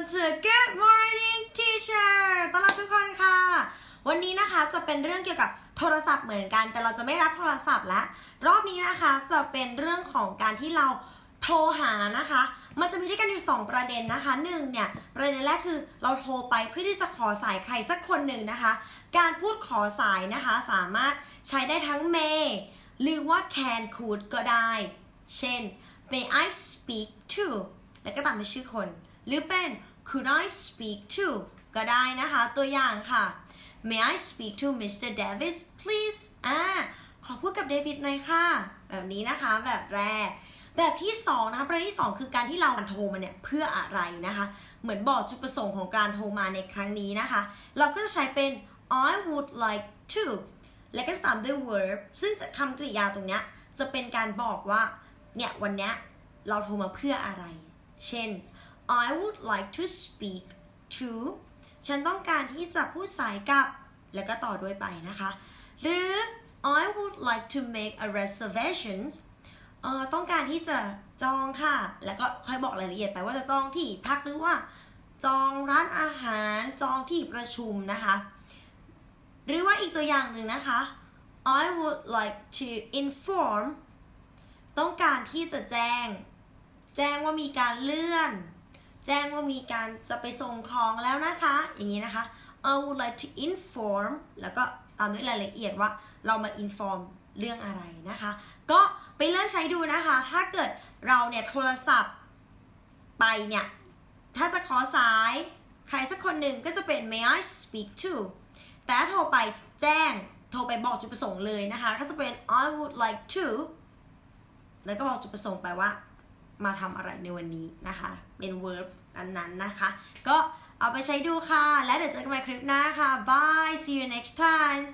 Welcome to Good Morning Teacher ต้อนรับทุกคนค่ะ วันนี้นะคะจะเป็นเรื่องเกี่ยวกับโทรศัพท์เหมือนกัน แต่เราจะไม่รับโทรศัพท์แล้วรอบนี้นะคะจะเป็นเรื่องของการที่เราโทรหานะคะ มันจะมีด้วยกันอยู่ 2 ประเด็นนะคะหนึ่งเนี่ย ประเด็นแรกคือเราโทรไปเพื่อที่จะขอสายใครสักคนหนึ่งนะคะ การพูดขอสายนะคะสามารถใช้ได้ทั้ง may หรือว่า can could ก็ได้ เช่น may I speak to แล้วก็ตามด้วยชื่อคน หรือเป็น could I speak to ก็ได้นะคะ ตัวอย่างค่ะ may I speak to Mr. Davis please อ่าขอพูดกับเดวิดหน่อยค่ะ แบบนี้นะคะแบบแรก แบบที่สองนะคะประเด็นที่สองคือการที่เราโทรมาเนี่ยเพื่ออะไรนะคะ เหมือนบอกจุดประสงค์ของการโทรมาในครั้งนี้นะคะ เราก็จะใช้เป็น I would like to และก็ตามด้วย verb ซึ่งคำกริยาตรงเนี้ยจะเป็นการบอกว่าเนี่ยวันเนี้ยเราโทรมาเพื่ออะไร เช่น I would like to speak to ฉันต้องการที่จะพูดสายกับ แล้วก็ต่อด้วยไปนะคะ หรือ I would like to make a reservation ต้องการที่จะจองค่ะ แล้วก็ค่อยบอกรายละเอียดไปว่าจะจองที่พักหรือว่า จองร้านอาหาร จองที่ประชุมนะคะ หรือว่าอีกตัวอย่างหนึ่งนะคะ I would like to inform ต้องการที่จะแจ้ง แจ้งว่ามีการเลื่อน แจ้งว่ามีการจะไปส่งของแล้วนะคะ อย่างนี้นะคะ I would like to inform แล้วก็ตามด้วยรายละเอียดว่าเรามา inform เรื่องอะไรนะคะ ก็ไปเลือกใช้ดูนะคะ ถ้าเกิดเราเนี่ยโทรศัพท์ไปเนี่ย ถ้าจะขอสายใครสักคนหนึ่งก็จะเป็น may I speak to แต่ถ้าโทรไปแจ้ง โทรไปบอกจุดประสงค์เลยนะคะ ก็จะเป็น I would like to แล้วก็บอกจุดประสงค์ไปว่า มาทำอะไรในวันนี้นะคะ เป็น verb นั้นๆนะคะ ก็เอาไปใช้ดูค่ะ และเดี๋ยวเจอกันใหม่คลิปหน้าค่ะ bye see you next time